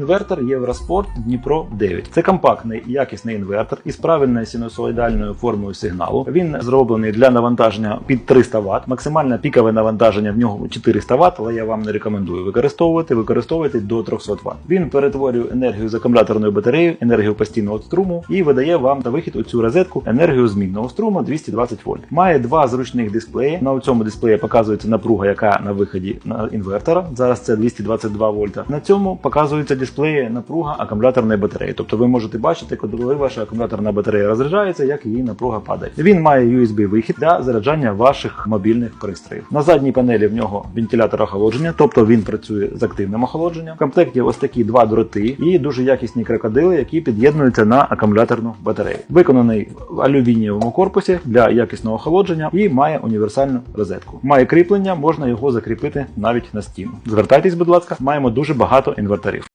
Інвертор Євроспорт Дніпро 9. Це компактний якісний інвертор із правильною синусоїдальною формою сигналу. Він зроблений для навантаження під 300 Вт. Максимальне пікове навантаження в нього 400 Вт, але я вам не рекомендую використовувати. Використовуйте до 300 Вт. Він перетворює енергію з акумуляторної батареї, енергію постійного струму і видає вам на вихід у цю розетку енергію змінного струму 220 вольт. Має два зручних дисплеї. На цьому дисплеї показується напруга, яка на виході на інвертора. Зараз це 222 вольта. На цьому показується дисплеї напруга акумуляторної батареї. Тобто ви можете бачити, коли ваша акумуляторна батарея розряджається, як її напруга падає. Він має USB вихід для заряджання ваших мобільних пристроїв. На задній панелі в нього вентилятор охолодження, тобто він працює з активним охолодженням. В комплекті ось такі два дроти і дуже якісні крокодили, які під'єднуються на акумуляторну батарею. Виконаний в алюмінієвому корпусі для якісного охолодження і має універсальну розетку. Має кріплення, можна його закріпити навіть на стіну. Звертайтесь, будь ласка, маємо дуже багато інвертарів.